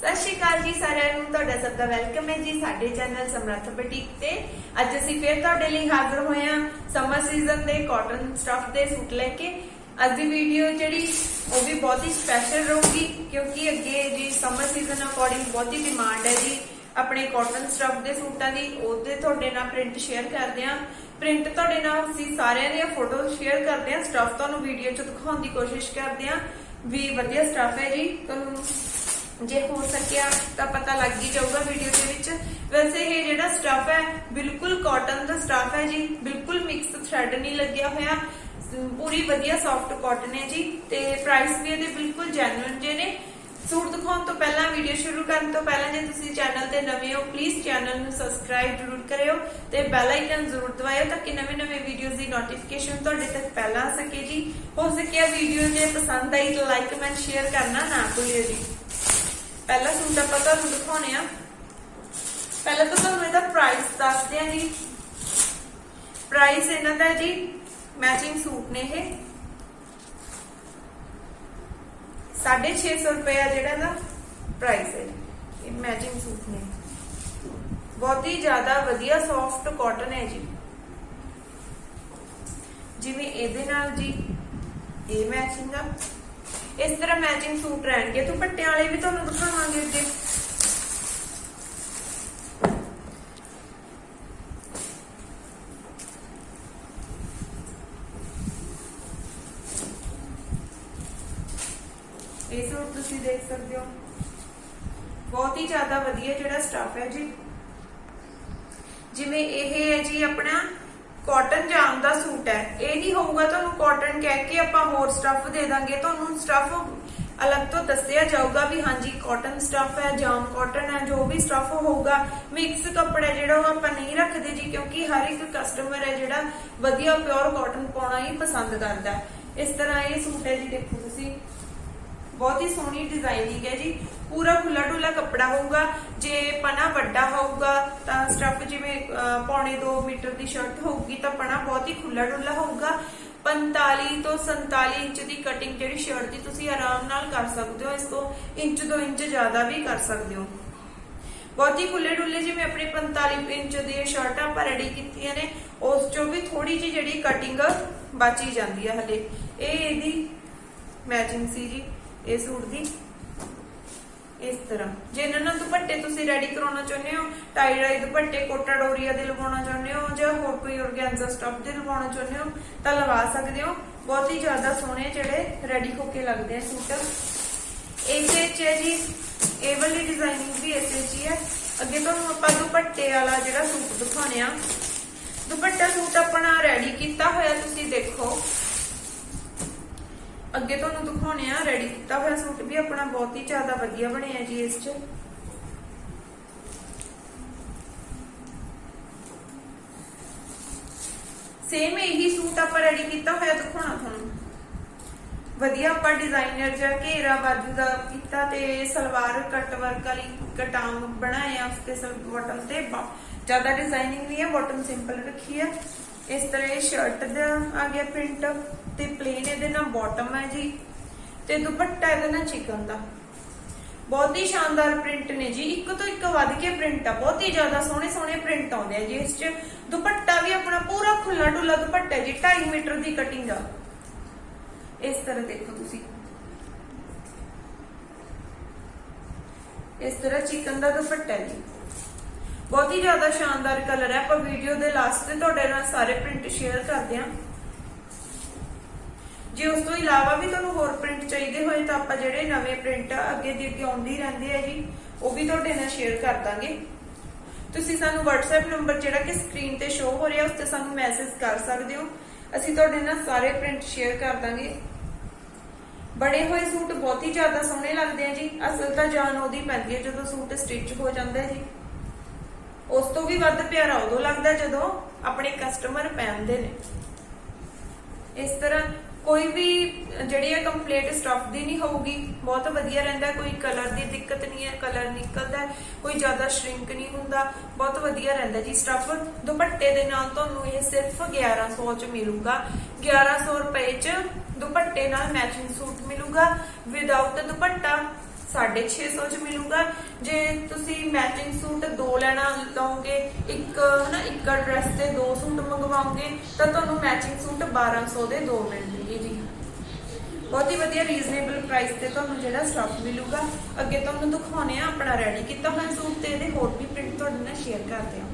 ਸਤਿ ਸ਼੍ਰੀ ਅਕਾਲ ਜੀ ਸਾਰਿਆਂ ਨੂੰ, ਤੁਹਾਡਾ ਸਭ ਦਾ ਵੈਲਕਮ ਹੈ ਜੀ ਸਾਡੇ ਚੈਨਲ ਸਮਰੱਥ ਬੁਟੀਕ ਤੇ। ਅੱਜ ਅਸੀਂ ਫੇਰ ਤੁਹਾਡੇ ਲਈ ਹਾਜ਼ਰ ਹੋਏ ਹਾਂ ਸਮਰ ਸੀਜ਼ਨ ਦੇ ਕਾਟਨ ਸਟਫ ਦੇ ਸੂਟ ਲੈ ਕੇ। ਅੱਜ ਦੀ ਵੀਡੀਓ ਜਿਹੜੀ, ਉਹ ਵੀ ਬਹੁਤ ਹੀ ਸਪੈਸ਼ਲ ਰਹੂਗੀ, ਕਿਉਂਕਿ ਅੱਗੇ ਜੀ ਸਮਰ ਸੀਜ਼ਨ ਅਕੋਰਡਿੰਗ ਬਹੁਤ ਹੀ ਡਿਮਾਂਡ ਹੈ ਜੀ ਆਪਣੇ ਕਾਟਨ ਸਟਫ ਦੇ ਸੂਟਾਂ ਦੀ। ਉਹਦੇ ਤੁਹਾਡੇ ਨਾਲ ਪ੍ਰਿੰਟ ਸ਼ੇਅਰ ਕਰਦੇ ਹਾਂ। ਪ੍ਰਿੰਟ ਤੁਹਾਡੇ ਨਾਲ ਅਸੀਂ ਸਾਰਿਆਂ ਦੀਆਂ ਫੋਟੋ ਸ਼ੇਅਰ ਕਰਦੇ ਹਾਂ। ਸਟਫ ਤੁਹਾਨੂੰ ਵੀਡੀਓ 'ਚ ਦਿਖਾਉਣ ਦੀ ਕੋਸ਼ਿਸ਼ ਕਰਦੇ ਹਾਂ। ਵੀ ਵਧੀਆ ਸਟਫ ਹੈ ਜੀ। ਤੁਹਾਨੂੰ ਜੇ ਹੋ ਸਕਿਆ ਤਾਂ ਪਤਾ ਲੱਗ ਹੀ ਜਾਊਗਾ ਵੀਡੀਓ ਦੇ ਵਿੱਚ। ਵੈਸੇ ਇਹ ਜਿਹੜਾ ਸਟਫ ਹੈ, ਬਿਲਕੁਲ ਕਾਟਨ ਦਾ ਸਟਫ ਹੈ ਜੀ। ਬਿਲਕੁਲ ਮਿਕਸ ਥ੍ਰੈਡ ਨਹੀਂ ਲੱਗਿਆ ਹੋਇਆ। ਪੂਰੀ ਵਧੀਆ ਸੌਫਟ ਕਾਟਨ ਹੈ ਜੀ ਤੇ ਪ੍ਰਾਈਸ ਵੀ ਇਹਦੇ ਬਿਲਕੁਲ ਜੈਨੂਇਨ ਜੇ ਨੇ। ਸੂਟ ਦਿਖਾਉਣ ਤੋਂ ਪਹਿਲਾਂ ਵੀਡੀਓ ਸ਼ੁਰੂ ਕਰਨ ਤੋਂ ਪਹਿਲਾਂ ਜੇ ਤੁਸੀਂ ਚੈਨਲ ਤੇ ਨਵੇਂ ਹੋ ਪਲੀਜ਼ ਚੈਨਲ ਨੂੰ ਸਬਸਕ੍ਰਾਈਬ ਜ਼ਰੂਰ ਕਰਿਓ ਤੇ ਬੈਲ ਆਈਕਨ ਜ਼ਰੂਰ ਦਬਾਇਓ ਤਾਂ ਕਿ ਨਵੇਂ-ਨਵੇਂ ਵੀਡੀਓਜ਼ ਦੀ ਨੋਟੀਫਿਕੇਸ਼ਨ ਤੁਹਾਡੇ ਤੱਕ ਪਹਿਲਾਂ ਆ ਸਕੇ ਜੀ। ਹੋ ਸਕਿਆ ਵੀਡੀਓ ਜੇ ਪਸੰਦ ਆਈ ਤਾਂ ਲਾਈਕ ਕਮੈਂਟ ਸ਼ੇਅਰ ਕਰਨਾ ਨਾ ਭੁੱਲਿਓ ਜੀ। ਪਹਿਲਾ ਸੂਟ ਆਪਾਂ ਤੁਹਾਨੂੰ ਦਿਖਾਉਣੇ ਆ। ਪਹਿਲਾਂ ਤਾਂ ਤੁਹਾਨੂੰ ਇਹਦਾ ਪ੍ਰਾਈਸ ਦੱਸਦੇ ਆ ਜੀ ਪ੍ਰਾਈਸ ਇਹਨਾਂ ਦਾ ਜੀ ਮੈਚਿੰਗ ਸੂਟ ਨੇ ਇਹ। 650 ਰੁਪਏ ਆ ਜਿਹੜਾ ਦਾ ਪ੍ਰਾਈਸ ਹੈ ਇਹ ਮੈਚਿੰਗ ਸੂਟ ਨੇ। ਬਹੁਤ ਹੀ ਜ਼ਿਆਦਾ ਵਧੀਆ ਸੌਫਟ ਕਾਟਨ ਹੈ ਜੀ। ਜਿਵੇਂ ਇਹਦੇ ਨਾਲ ਜੀ ਇਹ ਮੈਚਿੰਗ ਆ। ਇਸ ਤਰ੍ਹਾਂ ਮੈਚਿੰਗ ਸੂਟ ਰਹਿਣਗੇ। ਦੁਪੱਟਿਆਂ ਵਾਲੇ ਵੀ ਤੁਹਾਨੂੰ ਦਿਖਾਵਾਂਗੇ ਅੱਗੇ। ਇਹ ਸੂਟ ਤੁਸੀਂ ਦੇਖ ਸਕਦੇ ਹੋ। ਬਹੁਤ ਹੀ ਜ਼ਿਆਦਾ ਵਧੀਆ ਜਿਹੜਾ ਸਟਫ ਹੈ ਜੀ। ਜਿਵੇਂ ਇਹ ਹੈ ਜੀ ਆਪਣਾ ਕਾਟਨ ਜਾਮ ਦਾ ਸੂਟ ਹੈ। ਹੋਊਗਾ ਤੁਹਾਨੂੰ ਕਾਟਨ ਕਹਿ ਕੇ ਆਪਾਂ ਹੋਰ ਸਟਫ ਦੇ ਦਾਂਗੇ। ਤੁਹਾਨੂੰ ਸਟਫ ਅਲੱਗ ਤੋਂ ਦੱਸਿਆ ਜਾਊਗਾ ਵੀ ਹਾਂਜੀ ਕਾਟਨ ਸਟਫ ਹੈ ਜਾਮ ਕਾਟਨ ਹੈ ਜੋ ਵੀ ਸਟਫ ਹੋਊਗਾ ਮਿਕਸ ਕੱਪੜਾ ਜਿਹੜਾ ਉਹ ਆਪਾਂ ਨਹੀਂ ਰੱਖਦੇ ਜੀ ਕਿਉਂਕਿ ਹਰ ਇੱਕ ਕਸਟਮਰ ਹੈ ਜਿਹੜਾ ਵਧੀਆ ਪਿਓਰ ਕਾਟਨ ਪਾਉਣਾ ਹੀ ਪਸੰਦ ਕਰਦਾ ਇਸ ਤਰ੍ਹਾਂ ਇਹ ਸੂਟ ਹੈ ਜੀ ਦੇਖੋ ਤੁਸੀਂ। ਬਹੁਤ ਹੀ ਸੋਹਣੀ ਡਿਜ਼ਾਈਨਿੰਗ ਹੈ ਜੀ। ਪੂਰਾ ਖੁੱਲਾ ਡੁੱਲਾ ਕੱਪੜਾ ਹੋਊਗਾ। ਜੇ ਪਨਾ ਵੱਡਾ ਹੋਊਗਾ ਤਾਂ ਸਟਫ਼ ਜਿਵੇਂ ਅਹ, ਪੌਣੇ 2 ਮੀਟਰ ਦੀ ਸ਼ਰਟ ਹੋਊਗੀ ਤਾਂ ਪਨਾ ਬਹੁਤ ਹੀ ਖੁੱਲਾ ਡੁੱਲਾ ਹੋਊਗਾ। 45 ਤੋਂ 47 ਇੰਚ ਦੀ ਕਟਿੰਗ ਜਿਹੜੀ ਸ਼ਰਟ ਦੀ ਤੁਸੀਂ ਆਰਾਮ ਨਾਲ ਕਰ ਸਕਦੇ ਹੋ, ਇਸ ਤੋਂ ਇੰਚ 2 ਇੰਚ ਜ਼ਿਆਦਾ ਵੀ ਕਰ ਸਕਦੇ ਹੋ। ਬਹੁਤ ਹੀ ਖੁੱਲੇ ਡੁੱਲੇ ਜਿਵੇਂ ਆਪਣੀ 45 ਇੰਚ ਦੀ ਸ਼ਰਟਾਂ ਆਪਾਂ ਰੈਡੀ ਕੀਤੀਆਂ ਨੇ, ਉਸ ਚੋਂ ਵੀ ਥੋੜੀ ਜਿਹੀ ਜਿਹੜੀ ਕਟਿੰਗ ਬਚੀ ਜਾਂਦੀ ਹੈ ਹਲੇ। ਇਹ ਇਹਦੀ ਮੈਚਿੰਗ ਸੀ ਜੀ, ਇਹ ਸੂਟ ਦੀ। ਇਸ ਤਰ੍ਹਾਂ। ਜੇ ਇਹਨਾਂ ਨਾਲ ਦੁਪੱਟੇ ਤੁਸੀਂ ਰੈਡੀ ਕਰਾਉਣਾ ਚਾਹੁੰਦੇ ਹੋ ਟਾਈ ਡਾਈ ਦੁਪੱਟੇ, ਕੋਟਾ ਡੋਰੀਆ ਦੇ ਲਗਾਉਣਾ ਚਾਹੁੰਦੇ ਹੋ ਜਾਂ ਹੋਰ ਕੋਈ ਔਰਗੈਂਜ਼ਾ ਸਟਫ ਦੇ ਲਗਾਉਣਾ ਚਾਹੁੰਦੇ ਹੋ, ਤਾਂ ਲਵਾ ਸਕਦੇ ਹੋ। ਬਹੁਤ ਹੀ ਜ਼ਿਆਦਾ ਸੋਹਣੇ ਜਿਹੜੇ ਰੈਡੀ ਹੋ ਕੇ ਲੱਗਦੇ ਆ ਸੂਟ। ਇਸੇ ਚ ਹੈ ਜੀ। ਇਹ ਵਾਲੀ ਡਿਜ਼ਾਈਨਿੰਗ ਵੀ ਇਸੇ ਚ ਹੀ। ਹੈ ਅੱਗੇ ਤੁਹਾਨੂੰ ਆਪਾਂ ਦੁਪੱਟੇ ਵਾਲਾ ਜਿਹੜਾ ਸੂਟ ਦਿਖਾਉਣੇ ਆ। ਦੁਪੱਟਾ ਸੂਟ ਆਪਣਾ ਰੈਡੀ ਕੀਤਾ ਹੋਇਆ ਤੁਸੀਂ ਦੇਖੋ। ਅੱਗੇ ਤੁਹਾਨੂੰ ਦਿਖਾਉਣੇ ਆ ਰੈਡੀ ਕੀਤਾ ਹੋਇਆ ਸੂਟ ਵੀ ਆਪਣਾ ਬਹੁਤ ਹੀ ਜ਼ਿਆਦਾ ਵਧੀਆ ਬਣਿਆ ਜੀ ਇਸ 'ਚ। ਸੇਮ ਇਹੀ ਸੂਟ ਆਪਾਂ ਰੈਡੀ ਕੀਤਾ ਹੋਇਆ, ਦਿਖਾਉਣਾ ਤੁਹਾਨੂੰ। ਵਧੀਆ ਆਪਾਂ ਡਿਜ਼ਾਈਨਰ ਜਿਹਾ ਘੇਰਾ ਬਾਜੂ ਦਾ ਕੀਤਾ ਤੇ ਸਲਵਾਰ ਕੱਟ ਵਰਕ ਵਾਲੀ ਕਟਾਮ ਬਣਾਇਆ ਉਸ ਤੇ ਬਟਨ ਤੇ। ਬਾ- ਜ਼ਿਆਦਾ ਡਿਜ਼ਾਈਨਿੰਗ ਨਹੀਂ ਹੈ ਬਟਨ ਸਿੰਪਲ ਰੱਖੀ ਹੈ ਇਸ ਤਰ੍ਹਾਂ ਇਹ ਸ਼ਰਟ ਦਾ ਆ ਗਿਆ ਪ੍ਰਿੰਟ ਤੇ ਪਲੇਨ ਇਹਦੇ ਨਾਲ ਬਾਟਮ ਹੈ ਜੀ ਤੇ ਦੁਪੱਟਾ ਇਹਦੇ ਨਾਲ ਚਿਕਨ ਦਾ। ਬਹੁਤ ਹੀ ਸ਼ਾਨਦਾਰ ਪ੍ਰਿੰਟ ਨੇ ਜੀ। ਇੱਕ ਤੋਂ ਇੱਕ ਵੱਧ ਕੇ ਪ੍ਰਿੰਟ ਆ। ਬਹੁਤ ਹੀ ਜ਼ਿਆਦਾ ਸੋਹਣੇ ਸੋਹਣੇ ਪ੍ਰਿੰਟ ਆਉਂਦੇ ਆ ਜੀ। ਇਸ 'ਚ ਦੁਪੱਟਾ ਵੀ ਆਪਣਾ ਪੂਰਾ ਖੁੱਲਾ ਡੁੱਲਾ ਦੁਪੱਟਾ ਜੀ 2.5 ਮੀਟਰ ਦੀ ਕਟਿੰਗ ਆ। ਇਸ ਤਰ੍ਹਾਂ ਦੇਖੋ ਤੁਸੀਂ। ਇਸ ਤਰ੍ਹਾਂ ਚਿਕਨ ਦਾ ਦੁਪੱਟਾ ਜੀ। ਬਹੁਤ ਹੀ ਜ਼ਿਆਦਾ ਸ਼ਾਨਦਾਰ ਕਲਰ ਹੈ, ਆਪਾਂ ਵੀਡੀਓ ਦੇ ਲਾਸਟ ਤੇ ਤੁਹਾਡੇ ਨਾਲ ਸਾਰੇ ਪ੍ਰਿੰਟ ਸ਼ੇਅਰ ਕਰਦੇ ਹਾਂ। ਜੇ ਉਸ ਤੋਂ ਇਲਾਵਾ ਵੀ ਤੁਹਾਨੂੰ ਹੋਰ ਪ੍ਰਿੰਟ ਚਾਹੀਦੇ ਹੋਏ, ਤਾਂ ਆਪਾਂ ਜਿਹੜੇ ਨਵੇਂ ਪ੍ਰਿੰਟ ਅੱਗੇ ਦੀ ਅੱਗੇ ਆਉਂਦੀ ਰਹਿੰਦੇ ਆ ਜੀ, ਉਹ ਵੀ ਤੁਹਾਡੇ ਨਾਲ ਸ਼ੇਅਰ ਕਰ ਦਾਂਗੇ। ਤੁਸੀਂ ਸਾਨੂੰ WhatsApp ਨੰਬਰ ਜਿਹੜਾ ਕਿ ਸਕਰੀਨ ਤੇ ਸ਼ੋ ਹੋ ਰਿਹਾ, ਉਸ ਤੇ ਸਾਨੂੰ ਮੈਸੇਜ ਕਰ ਸਕਦੇ ਹੋ। ਅਸੀਂ ਤੁਹਾਡੇ ਨਾਲ ਸਾਰੇ ਪ੍ਰਿੰਟ ਸ਼ੇਅਰ ਕਰ ਦਾਂਗੇ। ਬੜੇ ਹੋਏ ਸੂਟ ਬਹੁਤ ਹੀ ਜ਼ਿਆਦਾ ਸੋਹਣੇ ਲੱਗਦੇ ਆ ਜੀ, ਅਸਲ ਤਾਂ ਜਾਨ ਉਹਦੀ ਪੈਂਦੀ ਹੈ ਜਦੋਂ ਸੂਟ ਸਟਿਚ ਹੋ ਜਾਂਦਾ ਹੈ ਜੀ। ਉਸ ਤੋਂ ਵੀ ਵੱਧ ਪਿਆਰਾ ਉਦੋਂ ਲੱਗਦਾ ਜਦੋਂ ਆਪਣੇ ਕਸਟਮਰ ਪਹਿਨਦੇ ਨੇ। ਇਸ ਤਰ੍ਹਾਂ ਕੋਈ ਵੀ ਜਿਹੜੀ ਹੈ ਕੰਪਲੀਟ ਸਟਫ ਦੀ ਨਹੀਂ ਹੋਊਗੀ, ਬਹੁਤ ਵਧੀਆ ਰਹਿੰਦਾ, ਕੋਈ ਕਲਰ ਦੀ ਦਿੱਕਤ ਨਹੀਂ ਹੈ ਕਲਰ ਨਿਕਲਦਾ, ਕੋਈ ਜ਼ਿਆਦਾ ਸ਼ਰਿੰਕ ਨਹੀਂ ਹੁੰਦਾ, ਬਹੁਤ ਵਧੀਆ ਰਹਿੰਦਾ ਜੀ ਸਟਫ ਦੁਪੱਟੇ ਦੇ ਨਾਲ ਤੁਹਾਨੂੰ ਇਹ ਸਿਰਫ 1100 ਚ ਮਿਲੂਗਾ। 1100 ਰੁਪਏ ਚ ਦੁਪੱਟੇ ਨਾਲ ਮੈਚਿੰਗ ਸੂਟ ਮਿਲੂਗਾ। ਵਿਦਆਊਟ ਦੁਪੱਟਾ 650 ਚ ਮਿਲੂਗਾ। ਜੇ ਤੁਸੀਂ ਮੈਚਿੰਗ ਸੂਟ ਦੋ ਲੈਣਾ ਲਓਗੇ, ਇੱਕ, ਹਨਾ, ਇੱਕ ਡਰੈਸ ਤੇ ਦੋ ਸੂਟ ਮੰਗਵਾਓਗੇ, ਤਾਂ ਤੁਹਾਨੂੰ ਮੈਚਿੰਗ ਸੂਟ 1200 ਦੇ ਦੋ ਮਿਲਣਗੇ ਜੀ। ਬਹੁਤ ਹੀ ਵਧੀਆ ਰੀਜ਼ਨੇਬਲ ਪ੍ਰਾਈਸ ਤੇ ਤੁਹਾਨੂੰ ਜਿਹੜਾ ਸਟਾਫ ਮਿਲੂਗਾ। ਅੱਗੇ ਤੁਹਾਨੂੰ ਦਿਖਾਉਣੇ ਆ ਆਪਣਾ ਰੈਡੀ ਕੀਤਾ ਹੋਇਆ ਸੂਟ ਤੇ, ਇਹਦੇ ਹੋਰ ਵੀ ਪ੍ਰਿੰਟ ਤੁਹਾਡੇ ਨਾਲ ਸ਼ੇਅਰ ਕਰਦੇ ਹਾਂ